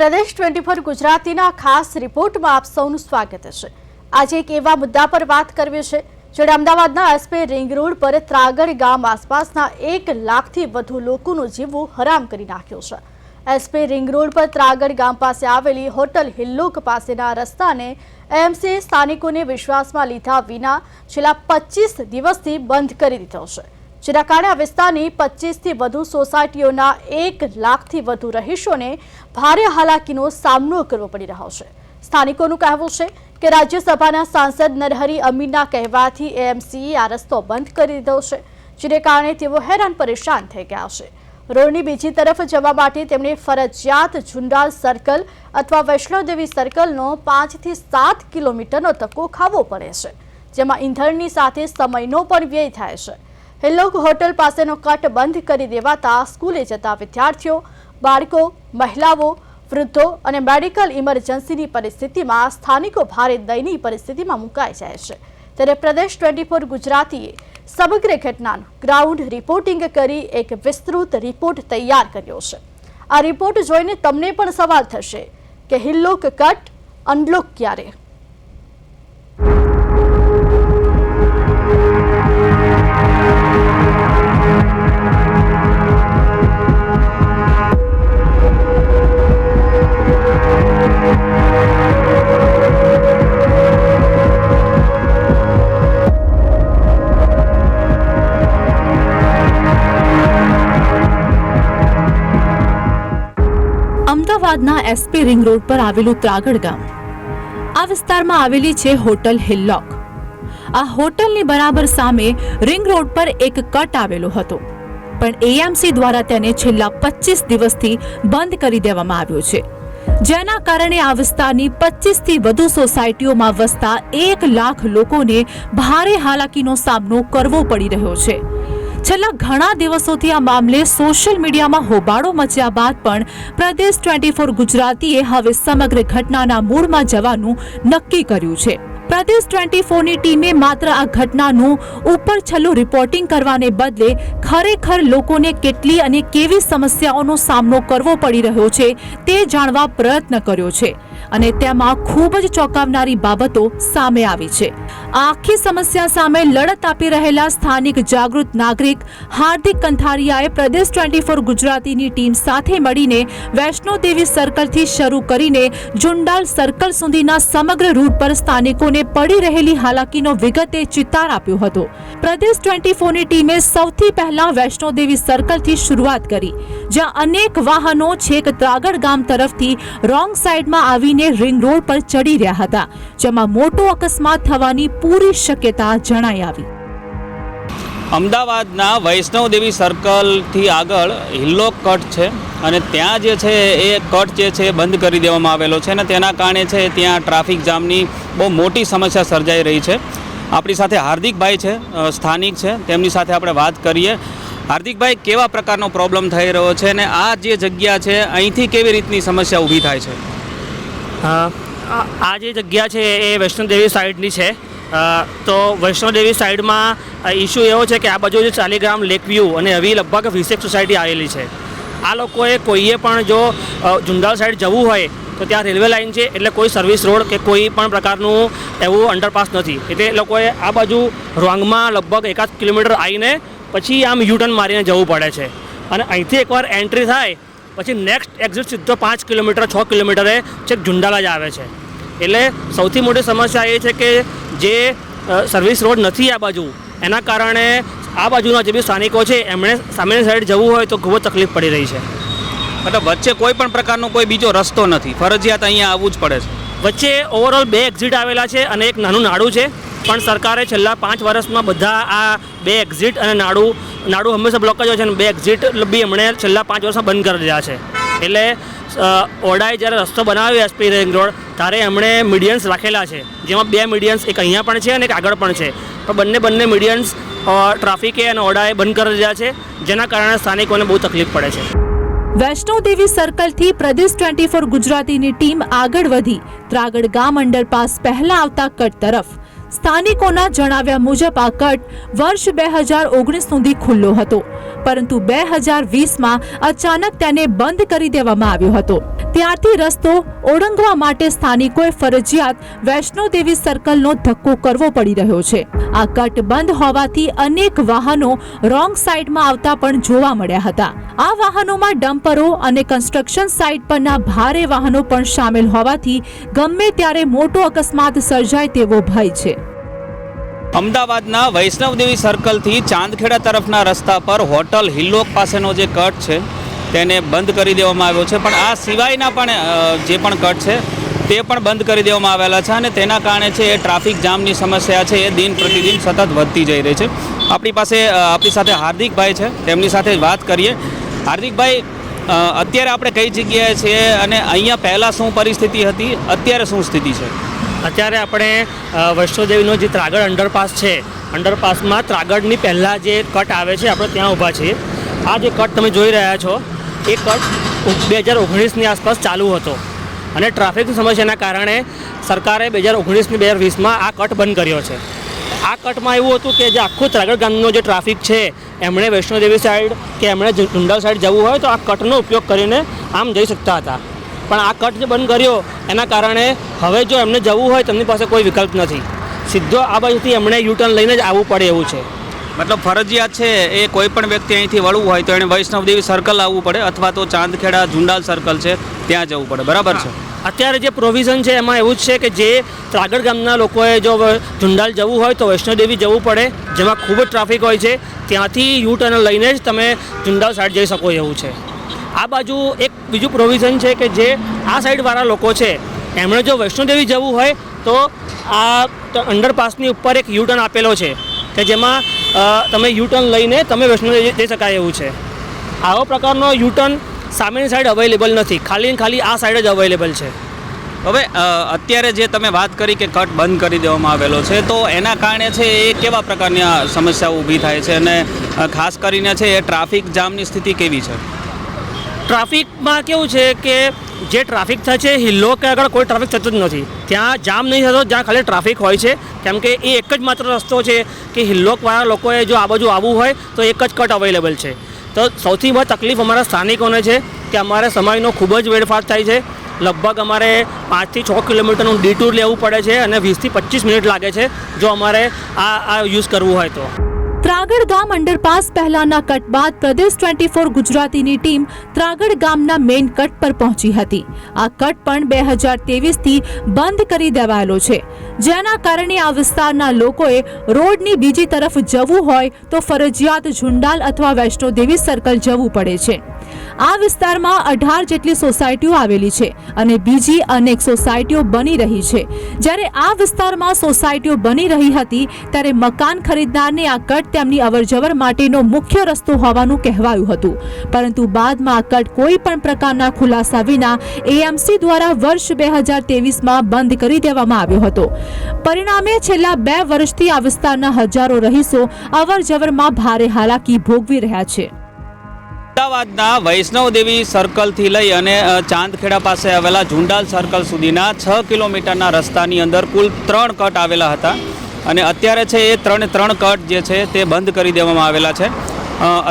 પ્રદેશ twenty four ગુજરાતીના ખાસ રિપોર્ટમાં આપ સૌનું સ્વાગત છે. આજે એક એવા મુદ્દા પર વાત કરવી છે, જેણે અમદાવાદના એસપી રિંગ રોડ પર ત્રાગડ ગામ આસપાસના એક લાખથી વધુ લોકોનું જીવવું હરામ કરી નાખ્યું છે. એસપી રિંગ રોડ પર ત્રાગડ ગામ પાસે આવેલી હોટલ હિલ્લોક પાસેના રસ્તાને એમસીએ સ્થાનિકોને વિશ્વાસમાં લીધા વિના છેલ્લા પચીસ દિવસથી બંધ કરી દીધો છે. જેના કારણે આ વિસ્તારની પચીસથી વધુ સોસાયટીઓના એક લાખથી વધુ રહીશોને ભારે હાલાકીનો સામનો કરવો પડી રહ્યો છે. સ્થાનિકોનું કહેવું છે કે રાજ્યસભાના સાંસદ નરહરી અમીરના કહેવાથી એએમસીએ આ રસ્તો બંધ કરી દીધો છે, જેને કારણે તેઓ હેરાન પરેશાન થઈ ગયા છે. રોડની બીજી તરફ જવા માટે તેમણે ફરજિયાત ઝુંડાલ સર્કલ અથવા વૈષ્ણવદેવી સર્કલનો પાંચથી સાત કિલોમીટરનો ધક્કો ખાવો પડે છે, જેમાં ઈંધણની સાથે સમયનો પણ વ્યય થાય છે. હિલ્લોક હોટલ પાસેનો કટ બંધ કરી દેવાતા સ્કૂલે જતા વિદ્યાર્થીઓ, બાળકો, મહિલાઓ, વૃદ્ધો અને મેડિકલ ઇમરજન્સીની પરિસ્થિતિમાં સ્થાનિકો ભારે દયનીય પરિસ્થિતિમાં મુકાઈ જાય છે. ત્યારે પ્રદેશ ટ્વેન્ટી ફોર ગુજરાતીએ સમગ્ર ઘટનાનું ગ્રાઉન્ડ રિપોર્ટિંગ કરી એક વિસ્તૃત રિપોર્ટ તૈયાર કર્યો છે. આ રિપોર્ટ જોઈને તમને પણ સવાલ થશે કે હિલ્લોક કટ અનલોક ક્યારે? અમદાવાદના એસપી રિંગ રોડ પર આવેલું ત્રાગડ ગામ. આ વિસ્તારમાં આવેલી છે હોટલ હિલ્લોક. આ હોટલની બરાબર સામે રિંગ રોડ પર એક કટ આવેલો હતો. પણ એએમસી દ્વારા તેને છેલ્લા પચીસ દિવસથી બંધ કરી દેવામાં આવ્યો છે. જેના કારણે આ વિસ્તારની પચીસથી વધુ સોસાયટીઓમાં વસતા એક લાખ લોકોને ભારે હાલાકીનો સામનો કરવો પડી રહ્યો છે. છેલ્લા ઘણા દિવસોથી આ મામલે સોશિયલ મીડિયામાં હોબાળો મચ્યા બાદ પણ પ્રદેશ ટ્વેન્ટી ફોર ગુજરાતીએ હવે સમગ્ર ઘટનાના મૂળમાં જવાનું નક્કી કર્યું છે. પ્રદેશ ટ્વેન્ટી ફોરની ટીમે માત્ર આ ઘટનાનું ઉપર છલ્લું રિપોર્ટિંગ કરવાને બદલે ખરેખર લોકોને કેટલી અને કેવી સમસ્યાઓનો સામનો કરવો પડી રહ્યો છે તે જાણવા પ્રયત્ન કર્યો છે. અને તેમાં ખૂબ જ ચોંકાવનારી બાબતો સામે આવી છે. આખી સમસ્યા સામે લડત આપી રહેલા સ્થાનિક જાગૃત નાગરિક હાર્દિક કંથારિયાએ પ્રદેશ ટ્વેન્ટી ફોર ગુજરાતીની ટીમ સાથે મળીને વૈષ્ણોદેવી સર્કલથી શરૂ કરીને જુંડાલ સર્કલ સુધીના સમગ્ર રૂટ પર સ્થાનિકોને પડી રહેલી હાલાકીનો વિગતે ચિતાર આપ્યો હતો. પ્રદેશ ટ્વેન્ટી ફોરની ટીમે સૌથી પહેલા વૈષ્ણોદેવી સર્કલથી શરૂઆત કરી, જ્યાં અનેક વાહનો છેક ત્રાગડ ગામ તરફથી રોંગ સાઈડમાં આવીને રિંગ રોડ પર ચડી રહ્યા હતા, જેમાં મોટો અકસ્માત થવાની પૂરી શક્યતા જણાઈ આવી. અમદાવાદના વૈષ્ણવદેવી સર્કલથી આગળ હિલ્લો કટ છે અને ત્યાં જે છે એ કટ જે છે બંધ કરી દેવામાં આવેલો છે અને તેના કારણે છે ત્યાં ટ્રાફિક જામની બહુ મોટી સમસ્યા સર્જાઈ રહી છે. આપણી સાથે હાર્દિકભાઈ છે સ્થાનિક છે, તેમની સાથે આપણે વાત કરીએ. હાર્દિકભાઈ, કેવા પ્રકારનો પ્રોબ્લેમ થઈ રહ્યો છે અને આ જે જગ્યા છે, અહીંથી કેવી રીતની સમસ્યા ઊભી થાય છે? આ જે જગ્યા છે એ વૈષ્ણોદેવી સાઈડની છે. તો વૈષ્ણોદેવી સાઈડમાં ઇસ્યુ એવો છે કે આ બાજુ જે ચાલીગ્રામ લેક વ્યૂ અને એવી લગભગ વીસેક સોસાયટી આવેલી છે. આ લોકોએ કોઈએ પણ જો જુંડાલ સાઈડ જવું હોય, તો ત્યાં રેલવે લાઇન છે એટલે કોઈ સર્વિસ રોડ કે કોઈ પણ પ્રકારનું એવું અંડરપાસ નથી. એટલે એ લોકોએ આ બાજુ રોંગમાં લગભગ એકાદ કિલોમીટર આવીને પછી આમ યુટર્ન મારીને જવું પડે છે. અને અહીંથી એકવાર એન્ટ્રી થાય પછી નેક્સ્ટ એક્ઝિટ સીધો પાંચ કિલોમીટર છ કિલોમીટરે છેક ઝુંડાલા જ આવે છે. એટલે સૌથી મોટી સમસ્યા એ છે કે જે સર્વિસ રોડ નથી આ બાજુ એના કારણે આ બાજુના જે બી સ્થાનિકો છે એમણે સામેની સાઈડ જવું હોય તો ખૂબ જ તકલીફ પડી રહી છે. મતલબ વચ્ચે કોઈ પણ પ્રકારનો કોઈ બીજો રસ્તો નથી. ફરજિયાત અહીંયા આવવું જ પડે છે. વચ્ચે ઓવરઓલ બે એક્ઝિટ આવેલા છે અને એક નાનું નાડું છે. પણ સરકારે છેલ્લા પાંચ વર્ષમાં બધા આ બે એક્ઝિટ અને નાડું નાડું હંમેશા બ્લોક જ હોય છે અને બે એક્ઝિટ બી એમણે છેલ્લા પાંચ વર્ષમાં બંધ કરી દીધા છે. એટલે ઓડાએ જ્યારે રસ્તો બનાવ્યો એસપી રિંગ રોડ, ત્યારે એમણે મીડિયન્સ રાખેલા છે. જેમાં બે મીડિયન્સ એક અહીંયા પણ છે અને એક આગળ પણ છે. પણ બંને બંને મીડિયન્સ ટ્રાફિકે અને ઓડાએ બંધ કરી દીધા છે, જેના કારણે સ્થાનિકોને બહુ તકલીફ પડે છે. વૈષ્ણોદેવી સર્કલથી પ્રદેશ ટ્વેન્ટી ફોર ગુજરાતીની ટીમ આગળ વધી. ત્રાગડ ગામ અંડરપાસ પહેલા આવતા કટ તરફ. સ્થાનિકોના જણાવ્યા મુજબ આ કટ વર્ષ બે હજાર ઓગણીસ સુધી ખુલ્લો હતો. પરંતુ બે હજાર વીસમાં અચાનક તેને બંધ કરી દેવામાં આવ્યો હતો. ત્યારથી રસ્તો ઓળંગવા માટે સ્થાનિકોએ ફરજિયાત વૈષ્ણોદેવી સર્કલનો ધક્કો કરવો પડી રહ્યો છે. આ કટ બંધ હોવાથી અનેક વાહનો રોંગ સાઈડમાં આવતા પણ જોવા મળ્યા હતા. આ વાહનોમાં ડમ્પરો અને કન્સ્ટ્રક્શન સાઇટ પરના ભારે વાહનો પણ સામેલ હોવાથી ગમે ત્યારે મોટો અકસ્માત સર્જાય તેવો ભય છે. અમદાવાદના વૈષ્ણવદેવી સર્કલથી ચાંદખેડા તરફના રસ્તા પર હોટલ હિલ્લોક પાસેનો જે કટ છે, તેને બંધ કરી દેવામાં આવ્યો છે. પણ આ સિવાયના પણ જે પણ કટ છે, તે પણ બંધ કરી દેવામાં આવેલા છે અને તેના કારણે છે, એ ટ્રાફિક જામની સમસ્યા છે, એ દિન પ્રતિદિન સતત વધતી જઈ રહી છે. આપણી પાસે આપણી સાથે હાર્દિકભાઈ છે, તેમની સાથે વાત કરીએ. હાર્દિકભાઈ અત્યારે આપણે કઈ જગ્યાએ છીએ અને અહીંયા પહેલાં શું પરિસ્થિતિ હતી, અત્યારે શું સ્થિતિ છે? અત્યારે આપણે વૈષ્ણોદેવીનો જે ત્રાગડ અંડરપાસ છે અંડરપાસમાં ત્રાગડની પહેલાં જે કટ આવે છે, આપણે ત્યાં ઊભા છીએ. આ જે કટ તમે જોઈ રહ્યા છો, એ કટ બે હજાર ઓગણીસની આસપાસ ચાલુ હતો. અને ટ્રાફિકની સમસ્યાના કારણે સરકારે બે હજાર ઓગણીસની બે હજાર વીસમાં આ કટ બંધ કર્યો છે. આ કટમાં એવું હતું કે જે આખું ત્રાગડ ગામનો જે ટ્રાફિક છે, એમણે વૈષ્ણોદેવી સાઈડ કે એમણે ઝુંડાલ સાઈડ જવું હોય તો આ કટનો ઉપયોગ કરીને આમ જઈ શકતા હતા. પણ આ કટ જે બંધ કર્યો એના કારણે હવે જો એમને જવું હોય તેમની પાસે કોઈ વિકલ્પ નથી. સીધો આ બાજુથી એમણે યુટર્ન લઈને જ આવવું પડે એવું છે. મતલબ ફરજિયાત છે એ કોઈ પણ વ્યક્તિ અહીંથી વળવું હોય તો એને વૈષ્ણવદેવી સર્કલ આવવું પડે અથવા તો ચાંદખેડા ઝુંડાલ સર્કલ છે ત્યાં જવું પડે. બરાબર છે? અત્યારે જે પ્રોવિઝન છે એમાં એવું જ છે કે જે ત્રાગડ ગામના લોકોએ જો ઝુંડાલ જવું હોય તો વૈષ્ણોદેવી જવું પડે. જેમાં ખૂબ જ ટ્રાફિક હોય છે. ત્યાંથી યુ ટર્ન લઈને જ તમે ઝુંડાલ સાઈડ જઈ શકો એવું છે. આ બાજુ એક બીજું પ્રોવિઝન છે કે જે આ સાઈડવાળા લોકો છે, એમણે જો વૈષ્ણોદેવી જવું હોય તો આ અંડરપાસની ઉપર એક યુટર્ન આપેલો છે, કે જેમાં તમે યુ ટર્ન લઈને તમે વૈષ્ણોદેવી જઈ શકાય એવું છે. આવો પ્રકારનો યુ ટર્ન સામેની સાઈડ અવેલેબલ નથી, ખાલી ખાલી આ સાઈડ જ અવેલેબલ છે. હવે અત્યારે જે તમે વાત કરી કે કટ બંધ કરી દેવામાં આવેલો છે, તો એના કારણે છે એ કેવા પ્રકારની સમસ્યાઓ ઊભી થાય છે અને ખાસ કરીને છે એ ટ્રાફિક જામની સ્થિતિ કેવી છે? ટ્રાફિકમાં કેવું છે કે જે ટ્રાફિક થાય છે, હિલ્લો કે આગળ કોઈ ટ્રાફિક થતું જ નથી. ત્યાં જામ નહીં થતો, જ્યાં ખાલી ટ્રાફિક હોય છે. કેમ કે એ એક જ માત્ર રસ્તો છે કે હિલ્લોકવાળા લોકોએ જો આ બાજુ આવવું હોય, તો એક જ કટ અવેલેબલ છે. તો સૌથી વધુ તકલીફ અમારા સ્થાનિકોને છે કે અમારે સમયનો ખૂબ જ વેડફાટ થાય છે. લગભગ અમારે પાંચથી છ કિલોમીટરનું ડીટૂર લેવું પડે છે અને વીસથી પચીસ મિનિટ લાગે છે જો અમારે આ આ યુઝ કરવું હોય તો. ત્રાગડ ગામ અંડરપાસ પહેલાના કટ બાદ પ્રદેશ ટ્વેન્ટી ફોર ગુજરાતીની ટીમ ત્રાગડ ગામના મેઇન કટ પર પહોંચી હતી. આ કટ પણ બે હજાર તેવીસથી બંધ કરી દેવાયેલો છે. જેના કારણે આ વિસ્તારના લોકોએ રોડની બીજી તરફ જવું હોય તો ફરજિયાત ઝુંડાલ અથવા વૈષ્ણોદેવી સર્કલ જવું પડે છે. આ વિસ્તારમાં અઢાર જેટલી સોસાયટીઓ આવેલી છે અને બીજી અનેક સોસાયટીઓ બની રહી છે. જ્યારે આ વિસ્તારમાં સોસાયટીઓ બની રહી હતી, ત્યારે મકાન ખરીદનારને આ કટ તેમની અવરજવર માટેનો મુખ્ય રસ્તો હોવાનું કહેવાયું હતું. પરંતુ બાદમાં આ કટ કોઈ પણ પ્રકારના ખુલાસા વિના એએમસી દ્વારા વર્ષ બે હજાર તેવીસમાં બંધ કરી દેવામાં આવ્યો હતો. પરિણામે છેલ્લા બે વર્ષથી આ વિસ્તારના હજારો રહીશો અવરજવરમાં ભારે હાલાકી ભોગવી રહ્યા છે. અમદાવાદના વૈષ્ણવદેવી સર્કલથી લઈ અને ચાંદખેડા પાસે આવેલા ઝુંડાલ સર્કલ સુધીના છ કિલોમીટરના રસ્તાની અંદર કુલ ત્રણ કટ આવેલા હતા. અને અત્યારે છે એ ત્રણે ત્રણ કટ જે છે તે બંધ કરી દેવામાં આવેલા છે.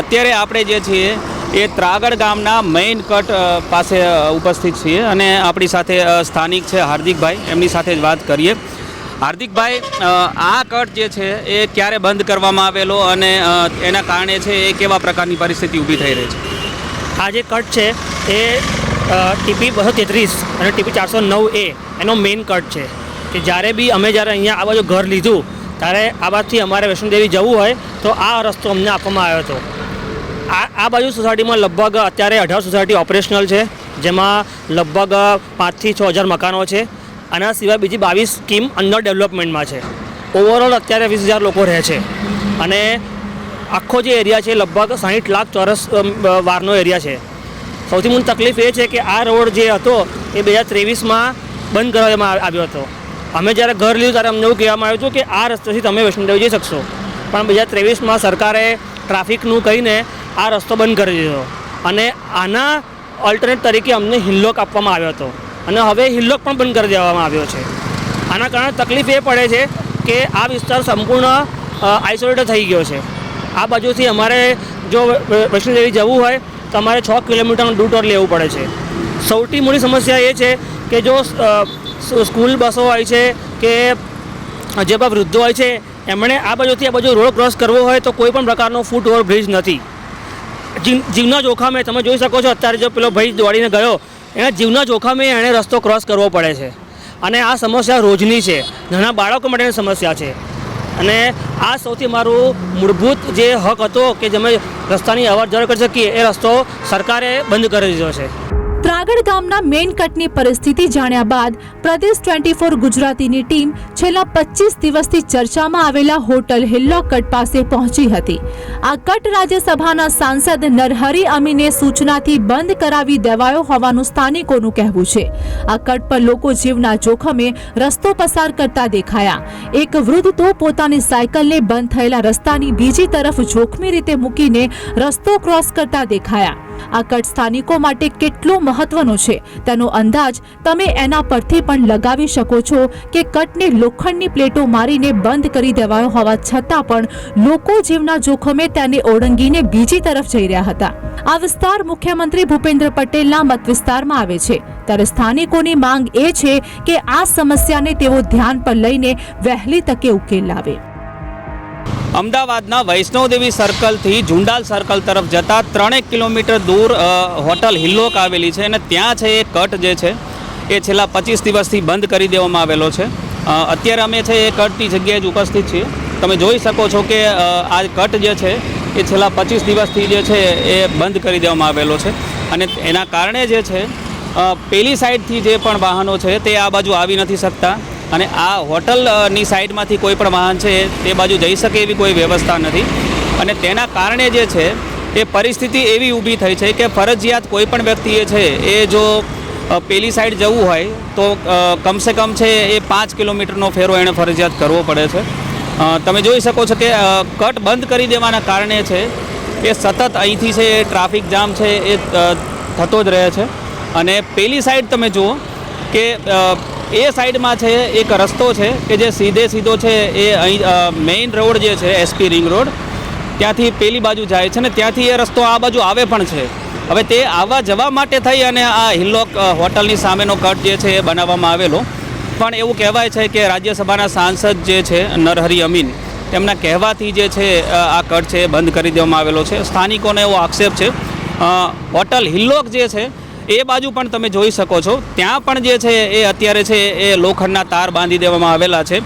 અત્યારે આપણે જે છીએ એ ત્રાગડ ગામના મેઇન કટ પાસે ઉપસ્થિત છીએ. અને આપણી સાથે સ્થાનિક છે હાર્દિકભાઈ. એમની સાથે જ વાત કરીએ. હાર્દિકભાઈ આ કટ જે છે એ ક્યારે બંધ કરવામાં આવેલો અને એના કારણે છે એ કેવા પ્રકારની પરિસ્થિતિ ઊભી થઈ રહી છે? આ જે કટ છે એ ટીપી બસો તેત્રીસ અને ટીપી ચારસો નવ એ, એનો મેઇન કટ છે. કે જ્યારે બી અમે જ્યારે અહીંયા આ બાજુ ઘર લીધું, ત્યારે આ બાજુથી અમારે વૈષ્ણોદેવી જવું હોય, તો આ રસ્તો અમને આપવામાં આવ્યો હતો. આ આ બાજુ સોસાયટીમાં લગભગ અત્યારે અઢાર સોસાયટી ઓપરેશનલ છે, જેમાં લગભગ પાંચથી છ હજાર મકાનો છે. આના સિવાય બીજી બાવીસ સ્કીમ અંડર ડેવલપમેન્ટમાં છે. ઓવરઓલ અત્યારે વીસ હજાર લોકો રહે છે. અને આખો જે એરિયા છે લગભગ સાહીઠ લાખ ચોરસ વારનો એરિયા છે. સૌથી મોટી તકલીફ એ છે કે આ રોડ જે હતો એ બે હજાર ત્રેવીસમાં બંધ કરવામાં આવ્યો હતો. અમે જ્યારે ઘર લીધું ત્યારે અમને એવું કહેવામાં આવ્યું હતું કે આ રસ્તેથી તમે વૈષ્ણોદેવી જઈ શકશો. પણ બે હજાર ત્રેવીસમાં સરકારે ટ્રાફિકનું કહીને આ રસ્તો બંધ કરી દીધો. અને આના ઓલ્ટરનેટ તરીકે અમને હિલ્લોક આપવામાં આવ્યો હતો. અને હવે હિલ્લોક પણ બંધ કરી દેવામાં આવ્યો છે. આના કારણે તકલીફ એ પડે છે કે આ વિસ્તાર સંપૂર્ણ આઇસોલેટેડ થઈ ગયો છે. આ બાજુથી અમારે જો વૈષ્ણોદેવી જવું હોય, તો અમારે છ કિલોમીટરનું ડૂટર લેવું પડે છે. સૌથી મોટી સમસ્યા એ છે કે જો સ્કૂલ બસો હોય છે કે જે પણ વૃદ્ધો હોય છે, એમણે આ બાજુથી આ બાજુ રોડ ક્રોસ કરવો હોય તો કોઈ પણ પ્રકારનો ફૂટ ઓવર બ્રિજ નથી. જીવ- જીવના જોખમે તમે જોઈ શકો છો, અત્યારે જો પેલો ભાઈ દોડીને ગયો એના જીવના જોખમે એણે રસ્તો ક્રોસ કરવો પડે છે. અને આ સમસ્યા રોજની છે. નાના બાળકો માટેની સમસ્યા છે. અને આ સૌથી મારું મૂળભૂત જે હક હતો કે જેમે રસ્તાની અવર જવર કરી શકીએ, એ રસ્તો સરકારે બંધ કરી દીધો છે. ત્રાગડ ગામના મેઇન કટની પરિસ્થિતિ જાણ્યા બાદ પ્રદેશ ટ્વેન્ટી ફોર ગુજરાતીની ટીમ છેલ્લા પચીસ દિવસથી ચર્ચામાં આવેલા હોટલ હિલ્લોક કટ પાસે પહોંચી હતી. આ કટ રાજ્યસભાના સાંસદ નરહરી અમીને સૂચનાથી બંધ કરાવી દેવાયો હોવાનું સ્થાનિકોનું કહેવું છે. આ કટ પર લોકો જીવના જોખમે રસ્તો પસાર કરતા દેખાયા. એક વૃદ્ધ તો પોતાની સાયકલને બંધ થયેલા રસ્તાની બીજી તરફ જોખમી રીતે મૂકીને રસ્તો ક્રોસ કરતા દેખાયા. આ કટ સ્થાનિકો માટે કેટલો મહત્વનો છે? તેનો અંદાજ તમે એના પરથી પણ લગાવી શકો છો કે કટને લોખંડની પ્લેટો મારીને બંધ કરી દેવાયો હોવા છતાં પણ લોકો જીવના જોખમે તેને ઓળંગીને બીજી તરફ જઈ રહ્યા હતા. આ વિસ્તાર મુખ્યમંત્રી ભૂપેન્દ્ર પટેલના મત વિસ્તારમાં આવે છે. ત્યારે સ્થાનિકોની માંગ એ છે કે આ સમસ્યાને તેઓ ધ્યાન પર લઈને વહેલી તકે ઉકેલ લાવે. અમદાવાદના વૈષ્ણવદેવી સર્કલથી ઝુંડાલ સર્કલ તરફ જતા ત્રણેક કિલોમીટર દૂર હોટલ હિલ્લોક આવેલી છે અને ત્યાં છે એ કટ જે છે એ છેલ્લા પચીસ દિવસથી બંધ કરી દેવામાં આવેલો છે. અત્યારે અમે છે એ કટની જગ્યાએ જ ઉપસ્થિત છીએ. તમે જોઈ શકો છો કે આ કટ જે છે એ છેલ્લા પચીસ દિવસથી જે છે એ બંધ કરી દેવામાં આવેલો છે. અને એના કારણે જે છે પેલી સાઈડથી જે પણ વાહનો છે તે આ બાજુ આવી નથી શકતા. અને આ હોટલની સાઈડમાંથી કોઈ પણ વાહન છે, તે બાજુ જઈ શકે એવી કોઈ વ્યવસ્થા નથી. અને તેના કારણે જે છે, એ પરિસ્થિતિ એવી ઊભી થઈ છે કે ફરજિયાત કોઈ પણ વ્યક્તિએ છે, એ જો પેલી સાઈડ જવું હોય, તો કમસે કમ છે એ પાંચ કિલોમીટરનો ફેરો એણે ફરજિયાત કરવો પડે છે. તમે જોઈ શકો છો કે કટ બંધ કરી દેવાના કારણે છે, એ સતત અહીંથી છે એ ટ્રાફિક જામ છે, એ થતો જ રહે છે. અને પેલી સાઈડ તમે જુઓ કે એ સાઈડમાં છે, એક રસ્તો છે કે જે સીધે સીધો છે એ અહીં મેઇન રોડ જે છે, એસપી રિંગ રોડ, ત્યાંથી પેલી બાજુ જાય છે ને ત્યાંથી એ રસ્તો આ બાજુ આવે પણ છે. હવે તે આવવા જવા માટે થઈ અને આ હિલ્લોક હોટલની સામેનો કટ જે છે એ બનાવવામાં આવેલો. પણ એવું કહેવાય છે કે રાજ્યસભાના સાંસદ જે છે, નરહરી અમીન, તેમના કહેવાથી જે છે આ કટ છે બંધ કરી દેવામાં આવેલો છે. સ્થાનિકોને એવો આક્ષેપ છે. હોટલ હિલ્લોક જે છે એ બાજુ પણ તમે જોઈ શકો છો. ત્યાં પણ જે છે એ અત્યારે છે એ લોખંડના તાર બાંધી દેવામાં આવેલા છે.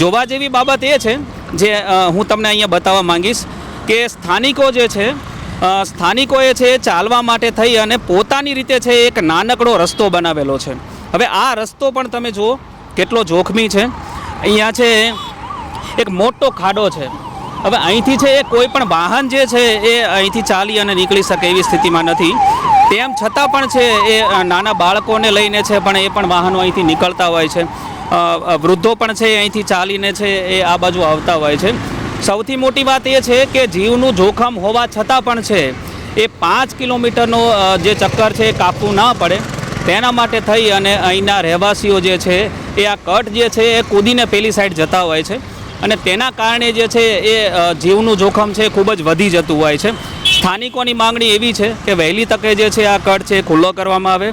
જોવા જેવી બાબત એ છે જે હું તમને અહીંયા બતાવવા માંગીશ કે સ્થાનિકો જે છે સ્થાનિકોએ છે એ ચાલવા માટે થઈ અને પોતાની રીતે છે એક નાનકડો રસ્તો બનાવેલો છે. હવે આ રસ્તો પણ તમે જુઓ, કેટલો જોખમી છે. અહીંયા છે એક મોટો ખાડો છે. હવે અહીંથી છે એ કોઈ પણ વાહન જે છે એ અહીંથી ચાલી અને નીકળી શકે એવી સ્થિતિમાં નથી. તેમ છતાં પણ છે એ નાના બાળકોને લઈને છે પણ એ પણ વાહનો અહીંથી નીકળતા હોય છે. વૃદ્ધો પણ છે અહીંથી ચાલીને છે એ આ બાજુ આવતા હોય છે. સૌથી મોટી વાત એ છે કે જીવનું જોખમ હોવા છતાં પણ છે એ પાંચ કિલોમીટરનો જે ચક્કર છે એ કાપવું ના પડે. તેના માટે થઈ અને અહીંના રહેવાસીઓ જે છે એ આ કટ જે છે એ કૂદીને પેલી સાઈડ જતા હોય છે. અને તેના કારણે જે છે એ જીવનું જોખમ છે, ખૂબ જ વધી જતું હોય છે. સ્થાનિકોની માંગણી એવી છે કે વહેલી તકે જે છે આ કટ છે ખુલ્લો કરવામાં આવે.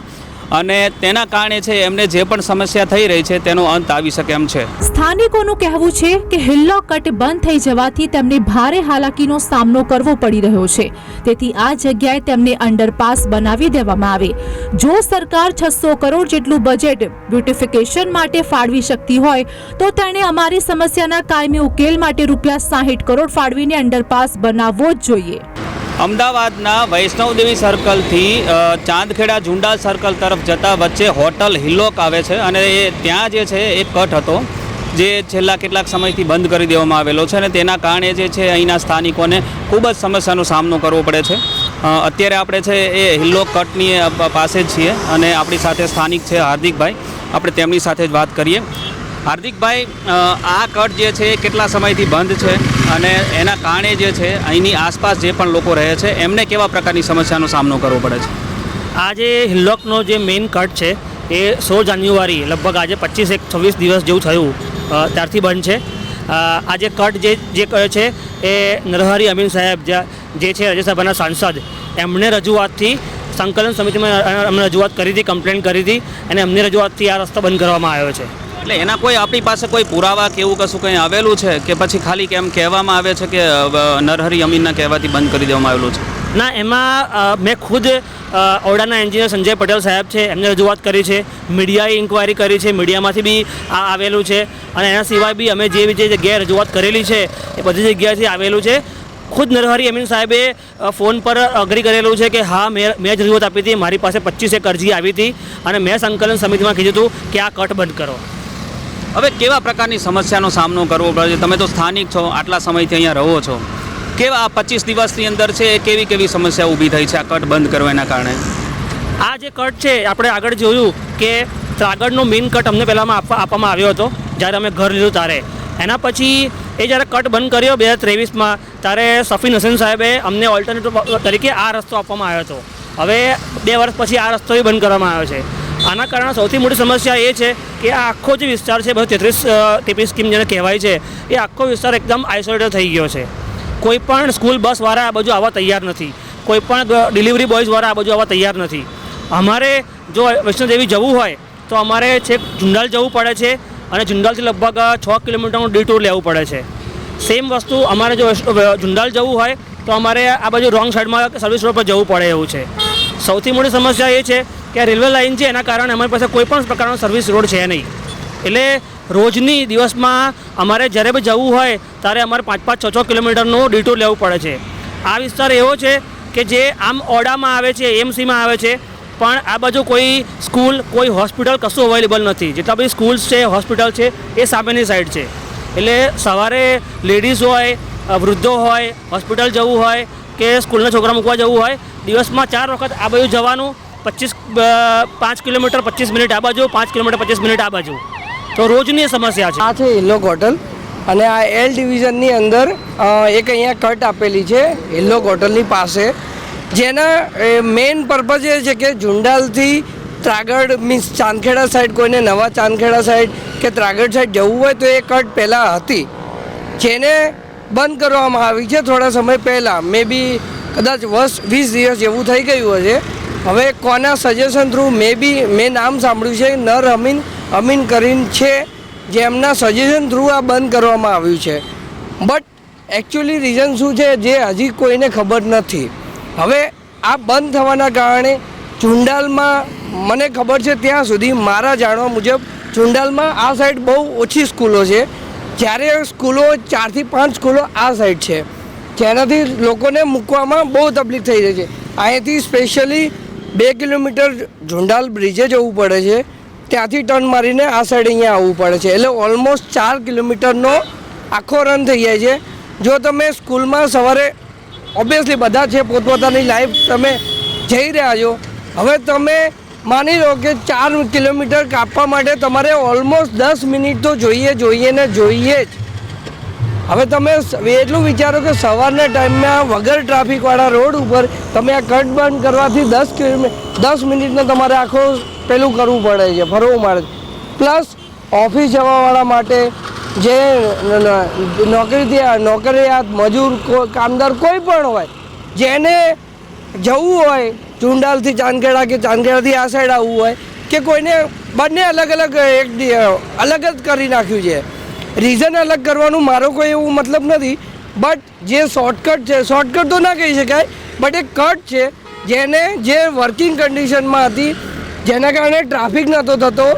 અને તેના કારણે છે, એમને જે પણ સમસ્યા થઈ રહી છે, તેનો અંત આવી શકે એમ છે. સ્થાનિકોનું કહેવું છે કે હિલ્લો કટ બંધ થઈ જવાથી તેમને ભારે હાલાકીનો સામનો કરવો પડી રહ્યો છે. તેથી આ જગ્યાએ તેમને અંડરપાસ બનાવી દેવામાં આવે. જો સરકાર છસો કરોડ જેટલું બજેટ બ્યુટિફિકેશન માટે ફાળવી શકતી હોય, તો તેણે અમારી સમસ્યાના કાયમી ઉકેલ માટે રૂપિયા સાહીઠ કરોડ ફાળવીને અંડરપાસ બનાવવો જ જોઈએ. અમદાવાદના વૈષ્ણવદેવી સર્કલથી ચાંદખેડા ઝુંડાલ સર્કલ તરફ જતા વચ્ચે હોટલ હિલ્લોક આવે છે અને એ ત્યાં જે છે એ કટ હતો, જે છેલ્લા કેટલાક સમયથી બંધ કરી દેવામાં આવેલો છે અને તેના કારણે જે છે અહીંના સ્થાનિકોને ખૂબ જ સમસ્યાનો સામનો કરવો પડે છે. અત્યારે આપણે છે એ હિલ્લોક કટની પાસે જ છીએ અને આપણી સાથે સ્થાનિક છે હાર્દિકભાઈ. આપણે તેમની સાથે જ વાત કરીએ. હાર્દિકભાઈ આ કટ જે છે એ કેટલા સમયથી બંધ છે? અને એના કારણે જે છે, અહીંની આસપાસ જે પણ લોકો રહે છે, એમને કેવા પ્રકારની સમસ્યાનો સામનો કરવો પડે છે? આજે હિલ્લોકનો જે મેઇન કટ છે, એ સોળ જાન્યુઆરી, લગભગ આજે પચીસ એક છવ્વીસ દિવસ જેવું થયું ત્યારથી બંધ છે. આ જે કટ જે જે કહે છે, એ નરહરી અમીન સાહેબ જે છે રાજ્યસભાના સાંસદ એમણે રજૂઆતથી સંકલન સમિતિમાં રજૂઆત કરી હતી, કમ્પ્લેન કરી હતી, અને એમની રજૂઆતથી આ રસ્તો બંધ કરવામાં આવ્યો છે. એટલે એના કોઈ આપણી પાસે કોઈ પુરાવા કે એવું કશું કંઈ આવેલું છે? કે પછી ખાલી કેમ કહેવામાં આવે છે કે નરહરી અમીનના કહેવાથી બંધ કરી દેવામાં આવેલું છે? ના, એમાં મેં ખુદ ઓરડાના એન્જિનિયર સંજય પટેલ સાહેબ છે, એમને રજૂઆત કરી છે, મીડિયાએ ઇન્કવાયરી કરી છે, મીડિયામાંથી બી આ આવેલું છે, અને એના સિવાય બી અમે જે જે જગ્યાએ રજૂઆત કરેલી છે, એ બધી જગ્યાએથી આવેલું છે. ખુદ નરહરી અમીન સાહેબે ફોન પર અગ્રી કરેલું છે કે, હા, મેં મેં જ રજૂઆત આપી હતી, મારી પાસે પચીસ એક અરજી આવી હતી, અને મેં સંકલન સમિતિમાં કીધું હતું કે આ કટ બંધ કરો. હવે કેવા પ્રકારની સમસ્યાનો સામનો કરવો પડે છે? તમે તો સ્થાનિક છો, આટલા સમયથી અહીંયા રહો છો. કેવા આ પચીસ દિવસની અંદર છે કેવી કેવી સમસ્યા ઊભી થઈ છે, આ કટ બંધ કરવા એના કારણે? આ જે કટ છે, આપણે આગળ જોયું કે ત્રાગડનો મેઇન કટ અમને પહેલાંમાં આપવા આપવામાં આવ્યો હતો, જ્યારે અમે ઘર લીધું ત્યારે. એના પછી એ જ્યારે કટ બંધ કર્યો બે હજાર ત્રેવીસમાં, ત્યારે સફીન હસેન સાહેબે અમને ઓલ્ટરનેટિવ તરીકે આ રસ્તો આપવામાં આવ્યો હતો. હવે બે વર્ષ પછી આ રસ્તો બંધ કરવામાં આવ્યો છે. આના કારણે સૌથી મોટી સમસ્યા એ છે કે આ આખો જે વિસ્તાર છે બધો તેત્રીસ ટીપી સ્કીમ જેને કહેવાય છે, એ આખો વિસ્તાર એકદમ આઇસોલેટેડ થઈ ગયો છે. કોઈ પણ સ્કૂલ બસવાળા આ બાજુ આવવા તૈયાર નથી. કોઈ પણ ડિલિવરી બોયઝવાળા આ બાજુ આવવા તૈયાર નથી. અમારે જો વૈષ્ણોદેવી જવું હોય, તો અમારે છેક જુંડાલ જવું પડે છે અને જુંડાલથી લગભગ છ કિલોમીટરનું ડીટૂર લેવું પડે છે. સેમ વસ્તુ અમારે જો જુંડાલ જવું હોય, તો અમારે આ બાજુ રોંગ સાઈડમાં સર્વિસ રોડ પર જવું પડે એવું છે. સૌથી મોટી સમસ્યા એ છે કે રેલવે લાઇન છે, એના કારણે અમારી પાસે કોઈ પણ પ્રકારનો સર્વિસ રોડ છે નહીં. એટલે રોજની દિવસમાં અમારે જ્યારે બી જવું હોય, ત્યારે અમારે પાંચ પાંચ છ છ કિલોમીટરનું ડીટૂર લેવું પડે છે. આ વિસ્તાર એવો છે કે જે આમ ઓડામાં આવે છે, એમસીમાં આવે છે, પણ આ બાજુ કોઈ સ્કૂલ કોઈ હોસ્પિટલ કશું અવેલેબલ નથી. જેટલા બધી સ્કૂલ્સ છે હોસ્પિટલ છે, એ સામેની સાઈડ છે. એટલે સવારે લેડીઝ હોય, વૃદ્ધો હોય હોસ્પિટલ જવું હોય, કે સ્કૂલના છોકરા મૂકવા જવું હોય દિવસમાં ચાર વખત આ બાજુ જવાનું, પચીસ પાંચ કિલોમીટર પચીસ મિનિટ આ બાજુ, પાંચ કિલોમીટર પચીસ મિનિટ આ બાજુ. તો રોજની સમસ્યા છે. આ છે હિલ્લોક હોટલ અને આ એલ ડિવિઝનની અંદર એક અહીંયા કટ આપેલી છે, હિલ્લોક હોટલની પાસે. જેના મેઇન પર્પઝ એ છે કે ઝુંડાલથી ત્રાગડ મીન્સ ચાંદખેડા સાઈડ કોઈને નવા ચાંદખેડા સાઈડ કે ત્રાગડ સાઈડ જવું હોય તો એ કટ પહેલાં હતી. જેને બંધ કરવામાં આવી છે થોડા સમય પહેલાં મે બી કદાચ વર્ષ, વીસ દિવસ જેવું થઈ ગયું હશે. હવે કોના સજેશન થ્રુ મે બી મેં નામ સાંભળ્યું છે, નર અમીન અમીન કરીન છે જેમના સજેશન થ્રુ આ બંધ કરવામાં આવ્યું છે. બટ એકચ્યુઅલી રીઝન શું છે, જે હજી કોઈને ખબર નથી. હવે આ બંધ થવાના કારણે ચુંડાલમાં, મને ખબર છે ત્યાં સુધી મારા જાણવા મુજબ ચુંડાલમાં આ સાઈડ બહુ ઓછી સ્કૂલો છે. જ્યારે સ્કૂલો ચારથી પાંચ સ્કૂલો આ સાઈડ છે. જેનાથી લોકોને મૂકવામાં બહુ તકલીફ થઈ રહી છે. અહીંયાથી સ્પેશિયલી બે કિલોમીટર ઝુંડાલ બ્રિજે જવું પડે છે. ત્યાંથી ટર્ન મારીને આ સાઈડ અહીંયા આવવું પડે છે. એટલે ઓલમોસ્ટ ચાર કિલોમીટરનો આખો રન થઈ જાય છે. જો તમે સ્કૂલમાં સવારે ઓબ્વિયસલી બધા છે, પોતપોતાની લાઈફ તમે જઈ રહ્યા છો. હવે તમે માની લો કે ચાર કિલોમીટર કાપવા માટે તમારે ઓલમોસ્ટ દસ મિનિટ તો જોઈએ જોઈએ ને જોઈએ જ. હવે તમે એટલું વિચારો કે સવારના ટાઈમમાં વગર ટ્રાફિકવાળા રોડ ઉપર તમે આ કટ બંધ કરવાથી દસ કિલોમીટર દસ મિનિટનો તમારે આખો પેલું કરવું પડે છે, ફરવું મળે પ્લસ ઓફિસ જવાવાળા માટે જે નોકરીથી નોકરીયાત મજૂર કામદાર કોઈ પણ હોય, જેને જવું હોય, ચુંડાલથી ચાંદખેડા કે ચાંદખેડાથી આ સાઈડ આવવું હોય, કે કોઈને બંને અલગ અલગ એક અલગ જ કરી નાખ્યું છે. રીઝન અલગ કરવાનું મારો કોઈ એવું મતલબ નથી. બટ જે શોર્ટકટ છે શોર્ટકટ તો ના કહી શકાય બટ એક કટ છે, જેને જે વર્કિંગ કન્ડિશનમાં હતી, જેના કારણે ટ્રાફિક નહોતો થતો,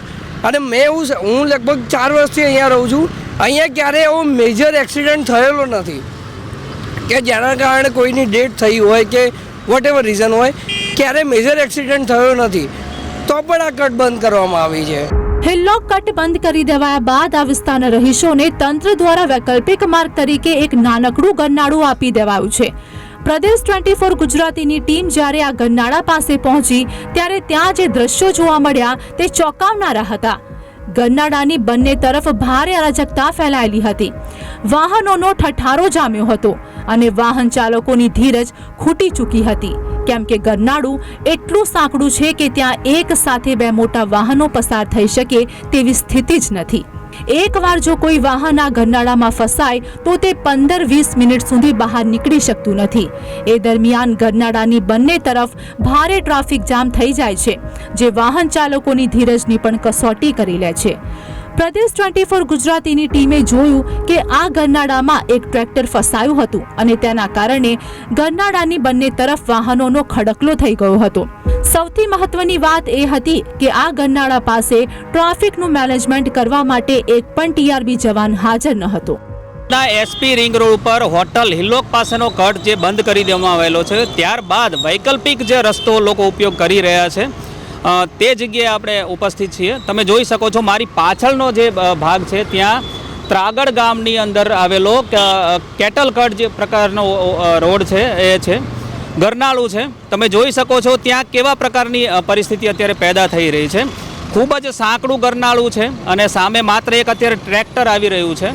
અને મેં એવું હું લગભગ ચાર વર્ષથી અહીંયા રહું છું, અહીંયા ક્યારેય એવો મેજર એક્સિડન્ટ થયેલો નથી. કે જેના કારણે કોઈની ડેથ થઈ હોય કે વોટ એવર રીઝન હોય ક્યારેય મેજર એક્સિડન્ટ થયો નથી. તો પણ આ કટ બંધ કરવામાં આવી છે. હિલ્લોક કટ બંધ કરી દેવાયા બાદ આ વિસ્તારના રહીશોને તંત્ર દ્વારા વૈકલ્પિક માર્ગ તરીકે એક નાનકડું ગરનાળું આપી દેવાયું છે. પ્રદેશ ટ્વેન્ટી ફોર ગુજરાતીની ટીમ જ્યારે આ ગરનાળા પાસે પહોંચી, ત્યારે ત્યાં જે દ્રશ્યો જોવા મળ્યા તે ચોંકાવનારા હતા. ગરનાળાની બંને તરફ ભારે અરાજકતા ફેલાયેલી હતી. વાહનોનો ઠઠારો જામ્યો હતો અને વાહન ચાલકોની ધીરજ ખૂટી ચૂકી હતી. કેમ કે ગરનાળું એટલું સાંકડું છે કે ત્યાં એક સાથે બે મોટા વાહનો પસાર થઈ શકે તેવી સ્થિતિ જ નથી. એકવાર જો કોઈ વાહન આ ગરનાળામાં ફસાય, તો તે પંદર વીસ મિનિટ સુધી બહાર નીકળી શકતું નથી. એ દરમિયાન ગરનાળાની બંને તરફ ભારે ટ્રાફિક જામ થઈ જાય છે, જે વાહન ચાલકોની ધીરજની પણ કસોટી કરી લે છે. પ્રદેશ ટ્વેન્ટી ફોર ગુજરાતીની ટીમે જોયું કે આ ગરનાળામાં એક ટ્રેક્ટર ફસાયું હતું અને તેના કારણે ગરનાળાની બંને તરફ વાહનોનો ખડકલો થઈ ગયો હતો. સૌથી મહત્વની વાત એ હતી કે આ ગરનાળા પાસે ટ્રાફિકનું મેનેજમેન્ટ કરવા માટે એક પણ ટીઆરબી જવાન હાજર ન હતો. એસપી રિંગ રોડ ઉપર હોટલ હિલ્લોક પાસેનો કટ જે બંધ કરી દેવામાં આવેલો છે, ત્યારબાદ વૈકલ્પિક જે રસ્તો લોકો ઉપયોગ કરી રહ્યા છે તે જગ્યાએ આપણે ઉપસ્થિત છીએ. તમે જોઈ શકો છો મારી પાછળનો જે ભાગ છે, ત્યાં ત્રાગડ ગામની અંદર આવેલો ક- કેટલ કટ જે પ્રકારનો રોડ છે, એ છે. ગરનાળું છે. તમે જોઈ શકો છો ત્યાં કેવા પ્રકારની પરિસ્થિતિ અત્યારે પેદા થઈ રહી છે. ખૂબ જ સાંકડું ગરનાળું છે અને સામે માત્ર એક અત્યારે ટ્રેક્ટર આવી રહ્યું છે.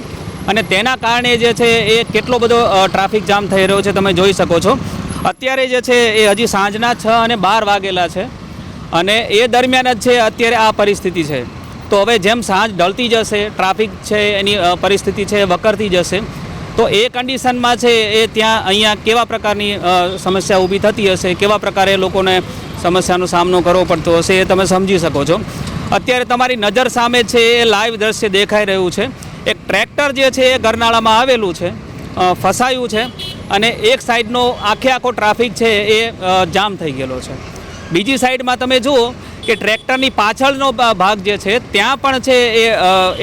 અને તેના કારણે જે છે એ કેટલો બધો ટ્રાફિક જામ થઈ રહ્યો છે તમે જોઈ શકો છો. અત્યારે જે છે એ હજી સાંજના છ અને બાર વાગેલા છે. અને એ દરમિયાન જ છે, અત્યારે આ પરિસ્થિતિ છે. તો હવે જેમ સાંજ ઢળતી જશે, ટ્રાફિક છે, એની પરિસ્થિતિ છે, વકરતી જશે, તો એ કન્ડિશનમાં છે, એ ત્યાં અહીંયા કેવા પ્રકારની સમસ્યા ઊભી થતી હશે, કેવા પ્રકારે લોકોને સમસ્યાનો સામનો કરવો પડતો હશે એ તમે સમજી શકો છો. અત્યારે તમારી નજર સામે છે, એ લાઈવ દ્રશ્ય દેખાઈ રહ્યું છે. એક ટ્રેક્ટર જે છે, એ ગરનાળામાં આવેલું છે ફસાયું છે, અને એક સાઈડનો આખે આખો ટ્રાફિક છે, એ જામ થઈ ગયેલો છે. બીજી સાઈડમાં તમે જુઓ કે ટ્રેક્ટરની પાછળનો ભાગ જે છે, ત્યાં પણ છે એ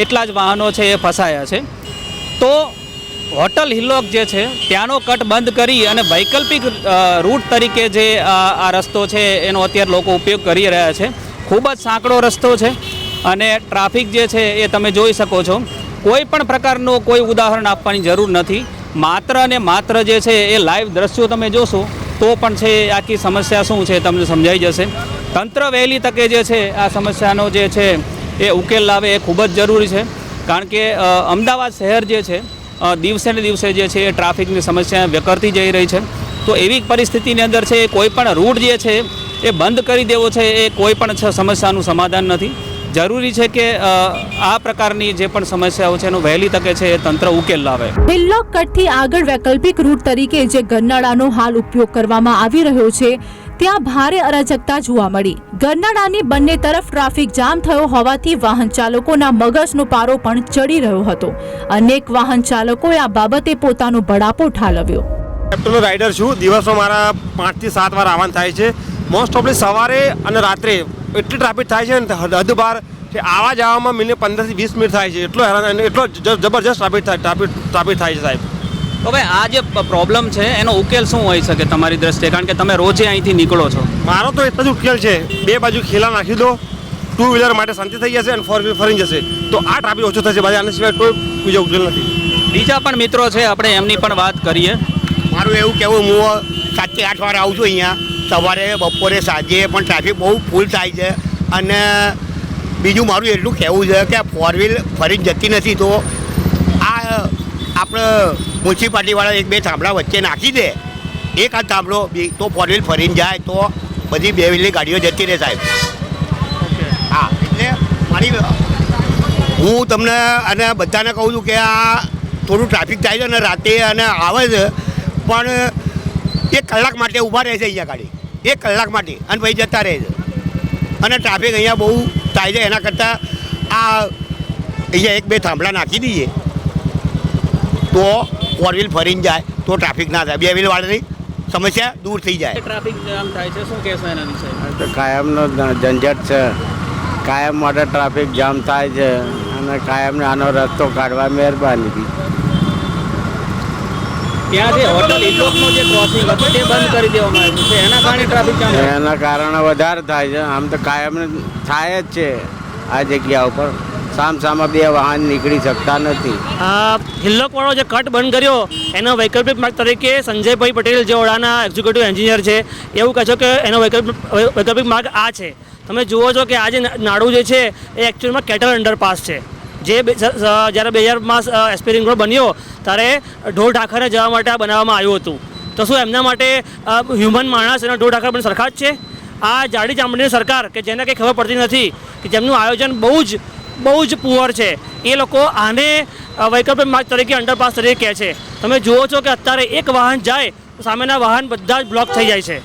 એટલા જ વાહનો છે એ ફસાયા છે. તો હોટલ હિલ્લોક જે છે, ત્યાંનો કટ બંધ કરી અને વૈકલ્પિક રૂટ તરીકે જે આ આ રસ્તો છે એનો અત્યારે લોકો ઉપયોગ કરી રહ્યા છે. ખૂબ જ સાંકડો રસ્તો છે અને ટ્રાફિક જે છે એ તમે જોઈ શકો છો. કોઈ પણ પ્રકારનું કોઈ ઉદાહરણ આપવાની જરૂર નથી. માત્ર અને માત્ર જે છે એ લાઈવ દ્રશ્યો તમે જોશો તો પણ છે, આખી સમસ્યા શું છે તમને સમજાઈ જશે. તંત્ર વહેલી તકે જે છે, આ સમસ્યાનો જે છે, એ ઉકેલ લાવે એ ખૂબ જ જરૂરી છે. કારણ કે અમદાવાદ શહેર જે છે દિવસે ને દિવસે જે છે, એ ટ્રાફિકની સમસ્યા વ્યકરતી જઈ રહી છે. તો એવી પરિસ્થિતિની અંદર છે કોઈ પણ રૂટ જે છે, એ બંધ કરી દેવો છે, એ કોઈ પણ સમસ્યાનું સમાધાન નથી. જરૂરી છે કે આ પ્રકારની જે પણ સમસ્યાઓ છે એનું વહેલી તકે છે એ તંત્ર ઉકેલ લાવે. હિલ્લોક કટથી આગળ વૈકલ્પિક રૂટ તરીકે જે ગરનાળાનો હાલ ઉપયોગ કરવામાં આવી રહ્યો છે ત્યાં ભારે અરાજકતા જોવા મળી. ગરનાળાની બંને તરફ ટ્રાફિક જામ થયો હોવાથી વાહન ચાલકોના મગજનો પારો પણ ચડી રહ્યો હતો. અનેક વાહન ચાલકોએ આ બાબતે પોતાનો બળાપો ઠાલવ્યો. લેપટોપનો રાઇડર છું. દિવસમાં મારા પાંચથી સાત વાર આવાન થાય છે. મોસ્ટ ઓફલી સવારે અને રાત્રે એટલી ટ્રાફિક થાય છે ને હદ બહાર કે આવા જવામાં મિનિટ પંદરથી વીસ મિનિટ થાય છે. એટલો હેરાન અને એટલો જ- જબરજસ્ત ટ્રાફિક થાય ટ્રાફિક ટ્રાફિક થાય છે સાહેબ. તો ભાઈ આ જે પ્રોબ્લેમ છે એનો ઉકેલ શું હોઈ શકે તમારી દ્રષ્ટિએ? કારણ કે તમે રોજે અહીંથી નીકળો છો. મારો તો એટલો જ ઉકેલ છે. બે બાજુ ખીલા નાખી દો. ટુ વ્હીલર માટે શાંતિ થઈ જશે અને ફોર વ્હીલર ફરી જશે. તો આ ટ્રાફિક ઓછો થશે ભાઈ આના સિવાય કોઈ બીજો ઉકેલ નથી. બીજા પણ મિત્રો છે આપણે એમની પણ વાત કરીએ. મારું એવું કહેવું હું સાતથી આઠ વાર આવું છું અહીંયા. સવારે બપોરે, સાંજે પણ ટ્રાફિક બહુ ફૂલ થાય છે. અને બીજું મારું એટલું કહેવું છે કે ફોર વ્હીલ ફરીને જતી નથી તો આ, આપણે મ્યુનિસિપાલિટીવાળા એક બે થાંભલા વચ્ચે નાખી દે. એક આ થાંભલો તો ફોર વ્હીલ ફરીને જાય તો બધી બે વ્હીલની ગાડીઓ જતી રહે સાહેબ. હા, એટલે મારી હું તમને અને બધાને કહું છું કે આ થોડું ટ્રાફિક થાય છે અને રાતે અને આવે છે, પણ એક કલાક માટે ઊભા રહે છે અહીંયા ગાડી. એક કલાક માટે. અને પછી જતા રહે છે. અને ટ્રાફિક અહીંયા બહુ થાય છે એના કરતાં આ અહીંયા એક બે થાંભલા નાખી દઈએ તો ફોર વ્હીલ ફરીને જાય તો ટ્રાફિક ના થાય. બે વ્હીલ વાળાની સમસ્યા દૂર થઈ જાય. ટ્રાફિક જામ થાય છે શું કહેશો એના વિશે? તો કાયમનો ઝંઝટ છે. કાયમ માટે ટ્રાફિક જામ થાય છે. અને કાયમને આનો રસ્તો કાઢવા મહેરબાની. ત્યાં જે હોટલ ઇલોકનો જે ક્રોસિંગ હતું તે બંધ કરી દેવામાં આવ્યું છે. એના કારણે ટ્રાફિક જામ એના કારણે વધારે થાય છે. આમ તો કાયમ થાય જ છે આ જગ્યા ઉપર. સામ સામા બે વાહન નીકળી શકતા નથી. આ હિલ્લોકવાળો જે કટ બંધ કર્યો એનો વૈકલ્પિક માર્ગ તરીકે સંજયભાઈ પટેલ જે ઓળાના એક્ઝિક્યુટિવ એન્જિનિયર છે એવું કહે છે કે એનો વૈકલ્પિક વૈકલ્પિક માર્ગ આ છે. તમે જુઓ છો કે આ જે નાડું જે છે એ એકચ્યુઅલમાં કેટલ અંડરપાસ છે. જે જ્યારે બે હજારમાં એસ્પિરિંગ રિંગ રોડ બન્યો, ત્યારે ઢોર ઢાખરને જવા માટે આ બનાવવામાં આવ્યું હતું. તો શું એમના માટે હ્યુમન માણસ અને ઢોર ઢાખર પણ સરખા જ છે? આ જાડી ચામડીની સરકાર, કે જેને કંઈ ખબર પડતી નથી, કે જેમનું આયોજન બહુ જ બહુ જ પુઅર છે, એ લોકો આને વૈકલ્પિક માર્ગ તરીકે અંડરપાસ તરીકે કહે છે. તમે જુઓ છો કે અત્યારે એક વાહન જાય, તો સામેના વાહન બધા જ બ્લોક થઈ જાય છે.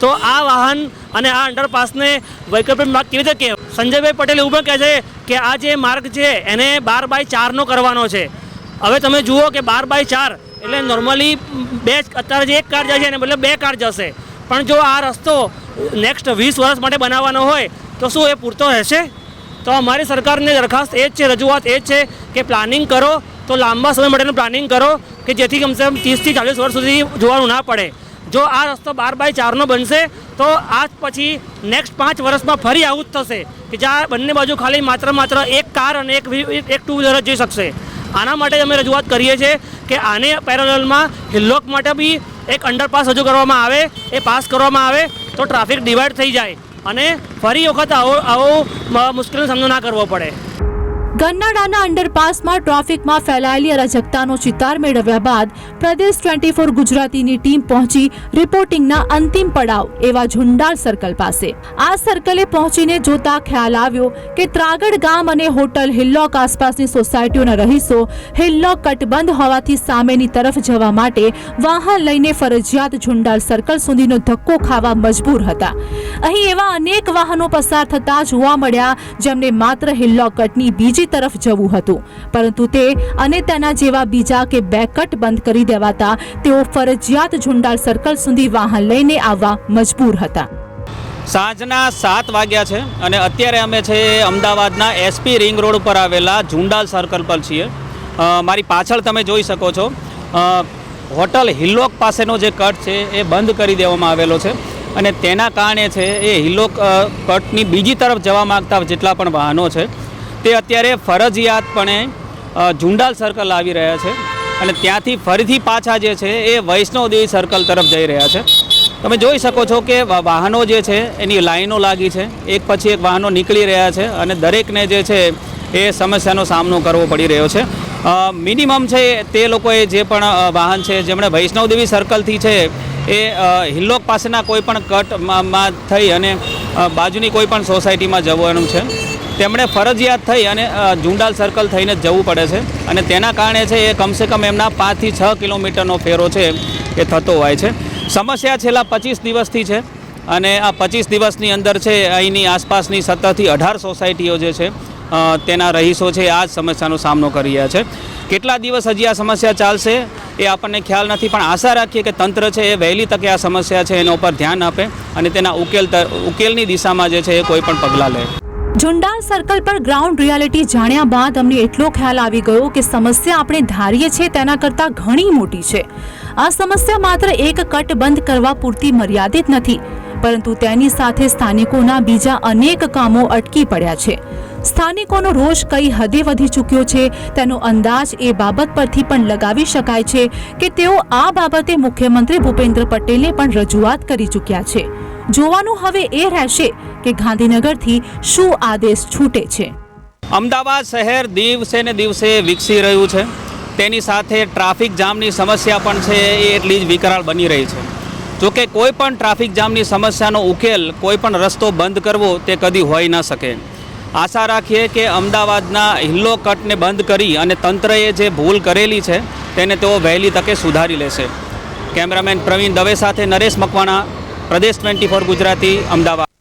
તો આ વાહન અને આ અંડરપાસને વૈકલ્પિક માર્ગ કેવી રીતે કહે સંજયભાઈ પટેલ એવું પણ કહે છે કે આ જે માર્ગ છે, એને બાર બાય ચારનો કરવાનો છે. હવે તમે જુઓ કે બાર બાય ચાર એટલે નોર્મલી બે અત્યારે જે એક કાર જાય છે, એને બદલે બે કાર જશે. પણ જો આ રસ્તો નેક્સ્ટ વીસ વર્ષ માટે બનાવવાનો હોય, તો શું એ પૂરતો રહેશે? તો અમારી સરકારની દરખાસ્ત એ જ છે, રજૂઆત એ જ છે કે પ્લાનિંગ કરો, તો લાંબા સમય માટેનું પ્લાનિંગ કરો, કે જેથી કમસે કમ ત્રીસથી ચાલીસ વર્ષ સુધી જોવાનું ના પડે. જો આ રસ્તો બાર બાય ચારનો બનશે, તો આજ પછી નેક્સ્ટ પાંચ વર્ષમાં ફરી આવું જ થશે. કે જ્યાં બંને બાજુ ખાલી માત્ર માત્ર એક કાર અને એક એક ટુ વ્હીલર જ જઈ શકશે. આના માટે અમે રજૂઆત કરીએ છીએ કે આને પેરેલલમાં હિલ્લોક માટે બી એક અંડરપાસ રજૂ કરવામાં આવે, એ પાસ કરવામાં આવે તો ટ્રાફિક ડિવાઈડ થઈ જાય અને ફરી વખત આવો આવો મુશ્કેલીનો સામનો ના કરવો પડે. ગન્નાડાના અંડરપાસમાં ટ્રાફિકમાં ફેલાયેલી અરાજકતાનો ચિતાર મેળવ્યા બાદ પ્રદેશ ટ્વેન્ટી ફોર ગુજરાતીની ટીમ પહોંચી રિપોર્ટિંગના અંતિમ પડાવ એવા ઝુંડાળ સર્કલ પાસે. આ સર્કલે પહોંચીને જોતા ખ્યાલ આવ્યો કે ત્રાગડ ગામ અને હોટલ હિલ્લોક આસપાસની સોસાયટીઓના રહીશો હિલ્લોક કટબંધ હોવાથી સામેની તરફ જવા માટે વાહન લઈને ફરજિયાત ઝુંડાલ સર્કલ સુધીનો ધક્કો ખાવા મજબૂર હતા. અહીં એવા અનેક વાહનો પસાર થતા જોવા મળ્યા, જેમને માત્ર હિલ્લોક કટની બીજી તરફ જવું હતું. પરંતુ તે અને તેના જેવા બીજા કે બે કટ બંધ કરી દેવાતા તેઓ ફરજિયાત ઝુંડાલ સર્કલ સુધી વાહન લઈને આવવા મજબૂર હતા. સાંજના સાત વાગ્યા છે અને અત્યારે અમે છે અમદાવાદના એસપી રિંગ રોડ ઉપર આવેલા ઝુંડાલ સર્કલ પર છીએ. મારી પાછળ તમે જોઈ શકો છો. હોટલ હિલ્લોક પાસેનો જે કટ છે એ બંધ કરી દેવામાં આવેલો છે અને તેના કારણે છે એ હિલ્લોક કટની બીજી તરફ જવા માગતા જેટલા પણ વાહનો છે તે અત્યારે ફરજિયાતપણે ઝુંડાલ સર્કલ આવી રહ્યા છે અને ત્યાંથી ફરીથી પાછા જે છે એ વૈષ્ણવદેવી સર્કલ તરફ જઈ રહ્યા છે. તમે જોઈ શકો છો કે વાહનો જે છે એની લાઈનો લાગી છે. એક પછી એક વાહનો નીકળી રહ્યા છે અને દરેકને જે છે એ સમસ્યાનો સામનો કરવો પડી રહ્યો છે. મિનિમમ છે તે લોકોએ જે પણ વાહન છે, જેમણે વૈષ્ણવદેવી સર્કલથી છે એ હિલ્લોક પાસેના કોઈ પણ કટમાં થઈ અને બાજુની કોઈ પણ સોસાયટીમાં જવાનું છે. તેમણે ફરજિયાત થઈ અને અ, ઝુંડાલ સર્કલ થઈને જવું પડે છે. અને તેના કારણે છે એ કમસે કમ એમના પાંચથી છ કિલોમીટરનો ફેરો છે એ થતો હોય છે. સમસ્યા છેલ્લા પચીસ દિવસથી છે અને આ પચીસ દિવસની અંદર છે અહીંની આસપાસની સત્તરથી અઢાર સોસાયટીઓ જે છે તેના રહીશો છે આ જ સમસ્યાનો સામનો કરી રહ્યા છે. કેટલા દિવસ હજી આ સમસ્યા ચાલશે એ આપણને ખ્યાલ નથી પણ આશા રાખીએ કે તંત્ર છે એ વહેલી તકે આ સમસ્યા છે એના ઉપર ધ્યાન આપે અને તેના ઉકેલ ઉકેલની દિશામાં જે છે એ કોઈ પણ પગલાં લે. ઝુંડાલ સર્કલ પર ગ્રાઉન્ડ રિયાલિટી જાણ્યા બાદ અમને એટલો ખ્યાલ આવી ગયો કે સમસ્યા આપણે ધારીએ છીએ તેના કરતાં ઘણી મોટી છે. આ સમસ્યા માત્ર એક કટ બંધ કરવા પૂરતી મર્યાદિત નથી, પરંતુ તેની સાથે સ્થાનિકોના બીજા અનેક કામો અટકી પડ્યા છે. સ્થાનિકોનો રોષ કઈ હદે વધી ચૂક્યો છે, તેનો અંદાજ એ બાબત પરથી પણ લગાવી શકાય છે કે તેઓ આ બાબતે મુખ્યમંત્રી ભૂપેન્દ્ર પટેલને પણ રજૂઆત કરી ચૂક્યા છે. જોવાનું હવે એ રહેશે કે ગાંધીનગરથી શું આદેશ છૂટે છે. અમદાવાદ શહેર દિવસે ને દિવસે વિકસી રહ્યું છે. તેની સાથે ટ્રાફિક જામની સમસ્યા પણ છે, એ એટલી જ વિકરાળ બની રહી છે. જોકે કોઈ પણ ટ્રાફિક જામની સમસ્યાનો ઉકેલ, કોઈ પણ રસ્તો બંધ કરવો, તે કદી હોઈ ન શકે. આશા રાખીએ કે અમદાવાદના હિલ્લો કટને બંધ કરી અને તંત્રએ જે ભૂલ કરેલી છે, તેને તેઓ વહેલી તકે સુધારી લેશે. કેમેરામેન પ્રવીણ દવે સાથે નરેશ મકવાણા પ્રદેશ ટ્વેન્ટી ફોર ગુજરાતી અમદાવાદ.